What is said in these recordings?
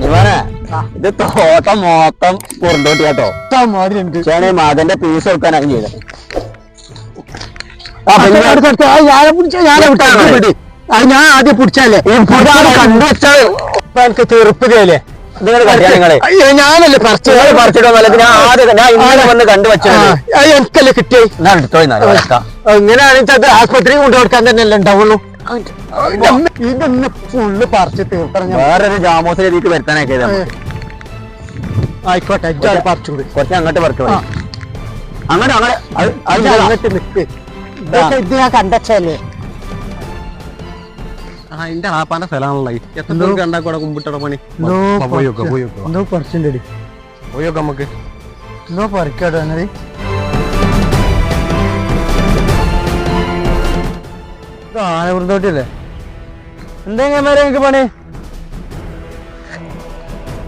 ഇത് തോട്ടം മൊത്തം പുറന്തോട്ടി കേട്ടോ. ചേണേ മകന്റെ പീസ് എടുക്കാനാണ് ചെയ്തത്. ഞാൻ ആദ്യം പിടിച്ചല്ലേ എനിക്ക് ചെറുപ്പതല്ലേ നിങ്ങൾ കല്യാണങ്ങളെ അയ്യോ ഞാനല്ലേ പറിച്ചു പറിച്ചിട്ടൊന്നല്ല ഞാൻ ആദ്യം ഞാൻ ഇന്നലെ വന്ന് കണ്ടുവച്ചത്. എനിക്കല്ലേ കിട്ടിയേ? ഇങ്ങനെയാണെങ്കിൽ അത് ആസ്പത്രി കൊണ്ടുകൊടുക്കാൻ തന്നെയല്ലേ ഉണ്ടാവുള്ളൂ? ഇതൊന്ന് ഫുള്ള് പറിച്ച് തീർത്തറ ഞാൻ വേറൊരു ജാമോസിനെ രീതിക്ക് വരുത്താനൊക്കെ ആയിക്കോട്ടെ പറിച്ചൂട് കുറച്ച് അങ്ങോട്ട് പറിച്ചു. അങ്ങനെ അങ്ങനെ. അങ്ങോട്ട് നിൽക്ക് ഇതൊക്കെ ഇത്. ഞാൻ കണ്ടച്ചല്ലേ? അതിന്റെ ആപ്പാന്റെ സ്ഥലമാണല്ലോ എത്ര ഉണ്ടാക്കൂടെ കുമ്പിട്ടട പണി പോയോക്ക. പോയോക്ക നമുക്ക്. എന്തോ പറിക്കാട്ടോ എന്നത് ഇത് എന്താ എന്തെങ്കിലും വരെ എനിക്ക് പണി?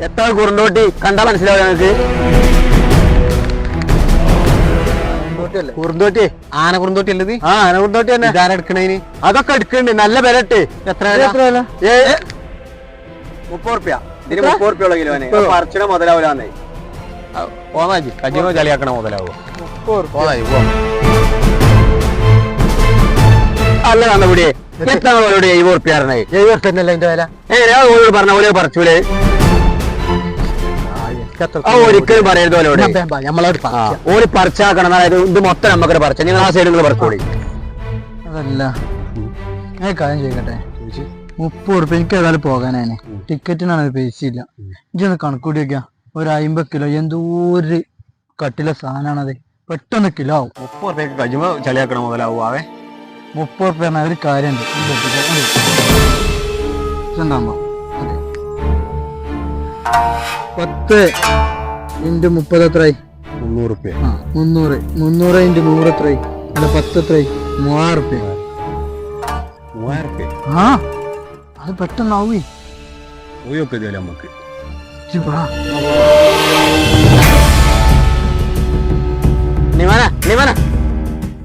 എത്ര കുറുന്തോട്ടി കണ്ടാ മനസ്സിലാവും ഞങ്ങൾക്ക്? കുറുന്തോട്ടി ആന കുറുന്തോട്ടി അല്ലത് ആ ആനവൃന്തോട്ടി തന്നെ. ഇതാരെടുക്കണേന് അതൊക്കെ എടുക്കണ്ട് നല്ല വിലട്ട് എത്ര മുപ്പത് റുപ്യ. ഇതിന് മുപ്പത് റുപ്യ ഉള്ള കിലോനെ പറിച്ചിട മുതലാവൂലാന്നേ. പോന്നാജി കജിനോ ചളിയാക്കണ മുതലാവോ. പോന്നാജി പോ. അല്ല കണ്ടുപിടി എത്ര? ഓരോട് എഴുപത് അതിന്റെ വില? ഏ ഞാൻ പറഞ്ഞ പോലെ പറിച്ചൂലേ ആ ഒരിക്കലും പറയരുത് ഓലോട് നമ്മളോട് ഓര് പറിച്ചാക്കണം അതായത് ഇത് മൊത്തം നമുക്കൊരു പറിച്ച. നിങ്ങൾ ആ സൈഡിൽ നിങ്ങൾ പറിച്ചോളി അതല്ല. ഞാൻ കാര്യം ചെയ്യട്ടെ മുപ്പത് ഉറുപ്പ്യ എനിക്ക് ഏതായാലും പോകാനാണ് ടിക്കറ്റിനാണ് ഒരു കണക്കൂടി വെക്കാം ഒരു അമ്പത് കിലോ എന്തോ കട്ടിലെ സാധനമാണത് പെട്ടെന്ന് കിലോ ആവും. മുപ്പത് റുപ്യക്ക് കഴിയുമ്പോൾ ചളിയാക്കണ മുതലാവും ആവേ. മുപ്പത് ഉറുപ്പ്യ പറഞ്ഞ ഒരു കാര്യമുണ്ട് അതെ പത്ത് ഇന്റു മുപ്പത് എത്രയായി? മുന്നൂറ് റുപ്യ ആ മുന്നൂറ്. മുന്നൂറ് ഇന്റു നൂറ് എത്രയായി? അല്ല പത്ത് എത്രയായി? മൂവായിരം ഉറുപ്പ്യ മൂവായിരം റുപ്യ ആ അത് പെട്ടെന്നാവേ. പോയൊക്കെ ഇതല്ലേ നമുക്ക്?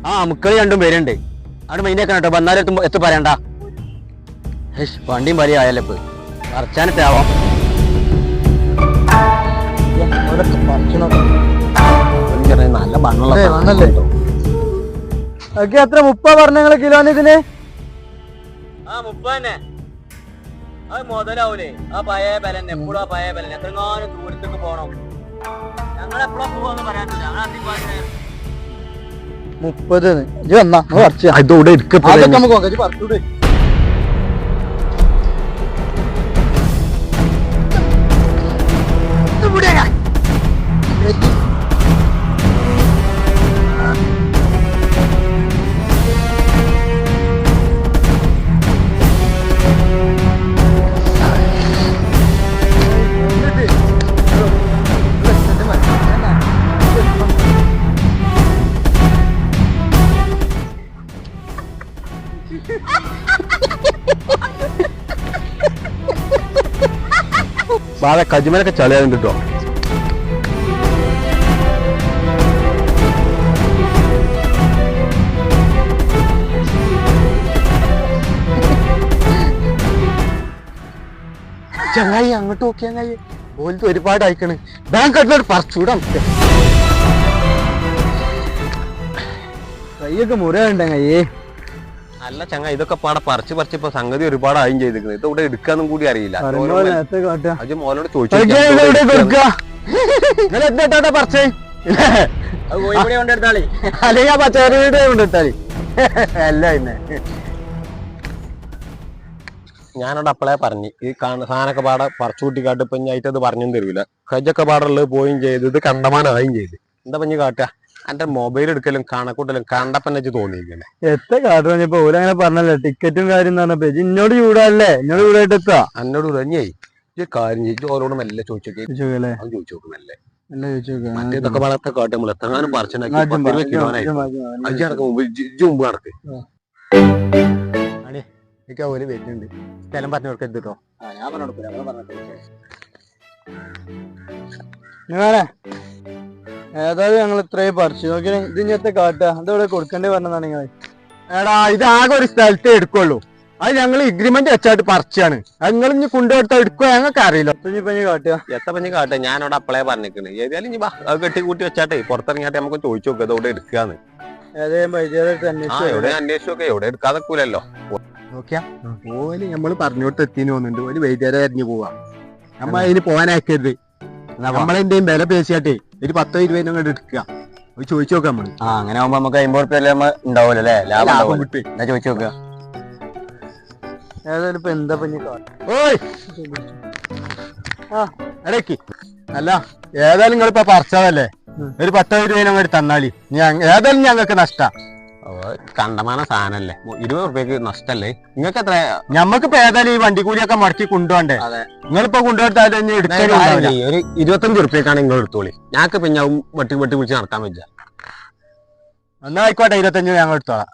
ആ മുക്കളി രണ്ടും പേരുണ്ട്. അവിടെ മെയിന്റെ കേട്ടോ. വന്നാലും എത്തുമ്പോ എത്തു പറയണ്ട. വണ്ടിയും വലിയ ആയാലേ ഇപ്പൊ. ആവാം. പറിച്ചണോ നല്ല മണ്ണല്ലേ? ഒക്കെ എത്ര മുപ്പ പറഞ്ഞ നിങ്ങൾ കിലോന് ഇതിന്? ആ മുപ്പ തന്നെ. അത് മുതലാവൂലേ. ആ പഴയ ബലൻ എപ്പോഴും ആ പഴയ ബലൻ എത്രങ്ങാനും ദൂരത്തേക്ക് പോണം. ഞങ്ങൾ എപ്പോഴും പോവാന്ന് പറയാനില്ല. ഞങ്ങൾ അതിപ്പാടിനെ മുപ്പത് ഇജ്ജ് വന്നാ. പറിച്ച ഇതോടെ എടുക്കപ്പോ അതൊക്കെ നമുക്ക് നോക്കാം ഇജ്ജ് പറിച്ചൂടെ ബാധ കജിമലൊക്കെ ചളിയാകും കിട്ടോ ചങ്ങായി അങ്ങോട്ട് നോക്കിയ ചങ്ങായി. ഓലത്ത് ഒരുപാട് അയക്കണ് ബാങ്ക് കട്ടിലോട്ട് പറിച്ചൂടാ നമുക്ക് കൈയൊക്കെ മുറയുണ്ട് ചങ്ങായി. അല്ല ചങ്ങ ഇതൊക്കെ പാടെ പറിച്ച് പറിച്ച് ഇപ്പൊ സംഗതി ഒരുപാട് ആയും ചെയ്തിരിക്കുന്നത് ഇത് ഇവിടെ എടുക്കാന്നും കൂടി അറിയില്ല. അത് മോനോട് ചോദിച്ചു പറിച്ചേ? അല്ലെങ്കിൽ ആ അല്ല പിന്നെ ഞാനോട് അപ്പളേ പറഞ്ഞു. ഈ സാധനമൊക്കെ പാടെ പറിച്ചു കൂട്ടിക്കാട്ട് ഇപ്പൊ ഞായിട്ട് അത് പറഞ്ഞും തരൂല. കജൊക്കെ പാടുള്ളത് പോയും ചെയ്ത് ഇത് കണ്ടമാനായും ചെയ്ത്. എന്താ പഞ്ഞ് കാട്ടുക? എന്റെ മൊബൈൽ എടുക്കലും കണക്കൂട്ടലും കണ്ടപ്പന്നെ തോന്നിയിരിക്കണേ. എത്ര കാട് പറഞ്ഞപ്പോ ഓല അങ്ങനെ പറഞ്ഞല്ലേ ടിക്കറ്റും കാര്യം പറഞ്ഞപ്പോ ഇന്നോട് ചൂടല്ലേ? എന്നോട് ചൂടായിട്ട് എത്താ എന്നോട് ഉറങ്ങിയായി ഈ കാര്യം ചോദിച്ചു ഓരോട് മെല്ലെ ചോദിച്ചോക്കെ. ചോദിച്ചു നോക്കും മെല്ലെ. മറ്റേതൊക്കെ വളർത്ത കാട്ടി നമ്മൾ എത്രങ്ങാനും പറിച്ചിട്ടുണ്ടാക്കി പത്ത് ഇരുപത് കിലോനായി. അഞ്ച് നടക്ക് മുമ്പ് ഇജ്ജ് ഇജ്ജ് മുമ്പ് നടക്ക്. എനിക്ക് ഓൽ വരുന്നുണ്ട്. സ്ഥലം പറഞ്ഞു കൊടുക്കരുത് കേട്ടോ. ഞാൻ പറഞ്ഞു നിങ്ങളെ ഏതായാലും ഞങ്ങൾ ഇത്രയും പറിച്ചു. നോക്കി ഇത് ഇങ്ങനത്തെ കാട്ടുക അതവിടെ കൊടുക്കേണ്ടി പറഞ്ഞതാണ് നിങ്ങൾ എടാ ഇത് ആകെ ഒരു സ്ഥലത്തേ എടുക്കുള്ളൂ. അത് ഞങ്ങൾ എഗ്രിമെന്റ് വെച്ചായിട്ട് പറിച്ചാണ്. അത് നിങ്ങൾ ഇനി കൊണ്ടുപോയിട്ട് എടുക്കുക ഞങ്ങൾക്ക് അറിയില്ല. പഞ്ഞി പഞ്ഞി കാട്ടുക എത്ര പഞ്ഞി കാട്ടുക ഞാൻ അവിടെ അപ്പളേ പറഞ്ഞിരിക്കണ്. ഏതായാലും ഇനി അത് കെട്ടി കൂട്ടി വെച്ചാട്ടെ. പുറത്തിറങ്ങിയാട്ടെ നമുക്ക് ചോദിച്ചു നോക്കുക അതോടെ എടുക്കാന്ന്. എവിടെ എവിടെ നോക്കിയാ ഓൽ നമ്മൾ പറഞ്ഞോട്ട് എത്തിന് തോന്നുന്നുണ്ട്. ഓൽ വൈദ്യുതി പോവാം പോവാ. നമ്മ അതിന് പോകാനാക്കരുത് നമ്മളെന്തെയും വില പേശിയാട്ടെ. ഒരു പത്തോ ഇരുപതിനും അങ്ങോട്ട് എടുക്കുക. അത് ചോദിച്ചു നോക്കാം നമ്മൾ. ആ അങ്ങനെ ആവുമ്പോ നമുക്ക് അമ്പത് റുപ്യ ഉണ്ടാവുമല്ലോ അല്ലേ? ലാഭം. കിട്ടും. എന്നാ ചോദിച്ചു നോക്കുക ഏതായാലും ഇപ്പൊ എന്താ ഇപ്പൊ ഇനി ഓയ്! ആ. ഇടയ്ക്ക് അല്ല. ഏതായാലും നിങ്ങളിപ്പോ പറിച്ചതല്ലേ? ഒരു പത്തോ ഇരുപതിനും അങ്ങോട്ട് തന്നാളി ഏതായാലും ഞങ്ങൾക്ക് നഷ്ട. കണ്ടമാന സാധനല്ലേ? ഇരുപത് റുപ്യക്ക് നഷ്ടല്ലേ? നിങ്ങൾക്ക് എത്ര? ഞമ്മക്കിപ്പോ ഏതായാലും ഈ വണ്ടി കൂലിയൊക്കെ മടക്കി കൊണ്ടുപോണ്ടേ. നിങ്ങളിപ്പോ എടുക്കാനും ഒരു ഇരുപത്തഞ്ച് റുപ്യക്കാണ് നിങ്ങൾ എടുത്തോളി. ഞങ്ങൾക്ക് പിന്നെ വെട്ടി വെട്ടി പിടിച്ച് നടക്കാൻ പറ്റില്ല. എന്നാ ആയിക്കോട്ടെ ഇരുപത്തഞ്ച് ഞങ്ങൾ എടുത്തോളാം.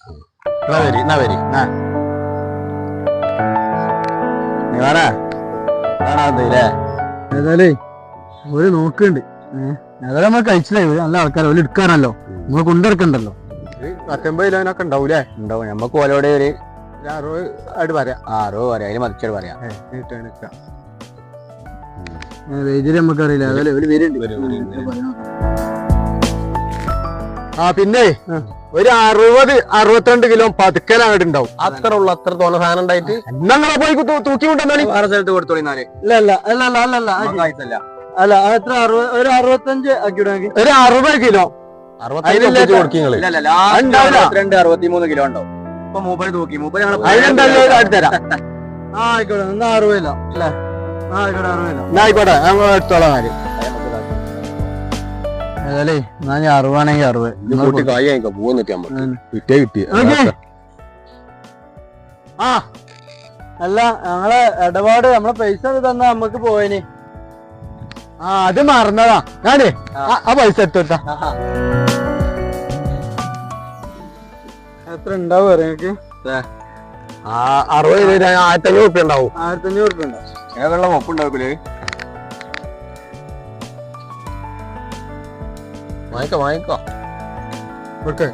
എന്നാ വരി എന്നാ വരി. എന്നാ ഏതായാലേ ഒരു നോക്കുന്നുണ്ട്. ഏഹ് ഏതായാലും നമ്മൾ കഴിച്ചില്ലേ? നല്ല ആൾക്കാർ അവർ എടുക്കാനല്ലോ നിങ്ങൾ കൊണ്ടെടുക്കണ്ടല്ലോ പത്തൊമ്പത് കിലോനൊക്കെ ഉണ്ടാവൂലേ? ഉണ്ടാവും. നമുക്ക് ഓലോടെ ഒരു അറുപത് ആയിട്ട് പറയാം. ആറോ പറയാം. അതിന് മതിച്ചോട് പറയാം. നമുക്കറിയില്ല ഒരു. ആ പിന്നെ ഒരു അറുപത് അറുപത്തിരണ്ട് കിലോ പതുക്കൽ അങ്ങോട്ട് ഉണ്ടാവും അത്ര ഉള്ളു. അത്ര തോന്ന സാധനം ഉണ്ടായിട്ട്. എന്നാ പോയി തൂക്കി കൊണ്ടുവന്നാലും? വേറെ സ്ഥലത്ത് കൊടുത്തോളി എന്നാൽ ഇല്ല ഇല്ല അല്ല അല്ല അല്ല അല്ല. അല്ല എത്ര അറുപത് ഒരു അറുപത്തഞ്ച് ആക്കി ഒരു അറുപത് കിലോ. അറുപത്തിരണ്ട് അറുപത്തിമൂന്ന് കിലോ ഉണ്ടാവും. ഇപ്പൊ മൂപ്പര് തൂക്കി. മൂപ്പര് ആയിക്കോട്ടെ എന്നാ അല്ലേ? ആ ആയിക്കോട്ടെ അറുപതില്ല എന്നാ ആയിക്കോട്ടെ ഞങ്ങൾ എടുത്തോളാം കാര്യം ഏതായാലേ എന്നാ ഞാൻ അറുപതാണെങ്കിൽ അറുപത്. കൂട്ടി കായി. കിട്ടിയേ ആ അല്ല ഞങ്ങളെ ഇടപാട് നമ്മളെ പൈസ തന്നാ നമ്മക്ക് പോയനി ആ അത് മറന്നതാ. ഞാനേ ആ. പൈസ എടുത്തോട്ടാ എത്ര ഉണ്ടാവും അറുപത് രൂപ ആയിരത്തി അഞ്ഞൂറ് റുപ്യ ഉണ്ടാവും. ആയിരത്തി അഞ്ഞൂറ് റുപ്യ ഉണ്ടോ വെള്ളം ഒപ്പുണ്ടാവില്ലേ വാങ്ങിക്കോ വാങ്ങിക്കോ. ഓക്കെ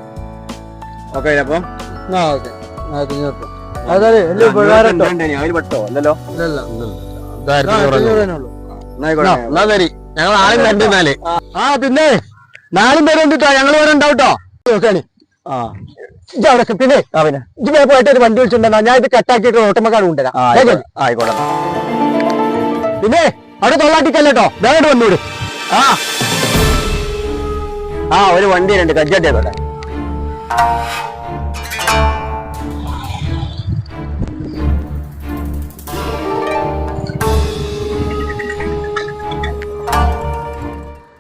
ഓക്കെ അപ്പം. ആ ഓക്കെ. ആയിരത്തി അഞ്ഞൂറ് റുപ്യ അതെ വലിയ ഉപകാരം ഇല്ലല്ല എന്നാ ശരി. ഞങ്ങൾ ആളും കണ്ടിരുന്നാൽ. ആ പിന്നെ നാലും പേര് കണ്ടിട്ടോ ഞങ്ങൾ വേറെ ഉണ്ടാവട്ടോ. നോക്കാണ്. ആ. അവിടെ പിന്നെ ആ പിന്നെ. ഇജ്ജ് പോയി പോയിട്ട് ഒരു വണ്ടി വിളിച്ചിട്ടുണ്ടോ ഞാൻ ഇത് കട്ടാക്കിയിട്ട് ഓട്ടോമക്കാട് കൊണ്ടുവരാം? ആയിക്കോട്ടെ. പിന്നെ അവിടെ തൊള്ളാട്ടിക്കല്ലോ വേറെ വന്നൂട്? ആ. ആ ഒരു വണ്ടി രണ്ട് കജ്ജാട്ടി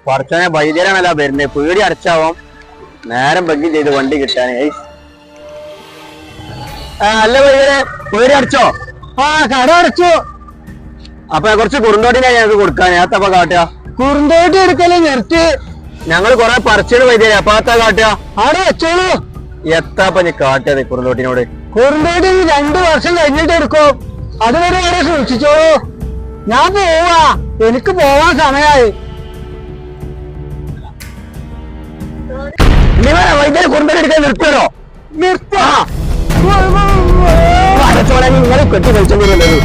കുറച്ചനെ വൈദ്യരാണല്ല വരുന്നത് പേടി അടച്ചാവാം. നേരം ബഗ്ഗി ചെയ്ത് വണ്ടി കിട്ടാൻ അല്ല വൈദ്യരെ പേടി അടച്ചോ? ആ കട അടച്ചു. അപ്പൊ കുറച്ച് കുറുന്തോട്ടിനെ ഞങ്ങൾക്ക് കൊടുക്കാൻ. അത്തപ്പ കാട്ടുക. കുറുന്തോട്ടി എടുക്കൽ നിർത്തി. ഞങ്ങൾ കൊറേ പറിച്ചത് വൈദ്യരെ അപ്പൊ അത്ത കാട്ടുക? അവിടെ വെച്ചോളൂ. എത്താപ്പ നീ കാട്ടിയത് കുറുന്തോട്ടിനോട്? കുറുന്തോട്ടി രണ്ടു വർഷം കഴിഞ്ഞിട്ട് എടുക്കും. അതുവരെ അവിടെ സൂക്ഷിച്ചോളൂ. ഞാൻ പോവാ. എനിക്ക് പോവാൻ സമയമായി വൈദ്യരെ കുറുന്തോട്ടി എടുക്കാൻ നിർത്തിയോ? നിർത്താ നിങ്ങൾ കെട്ടി കഴിച്ചോണ്ടിരുന്നത്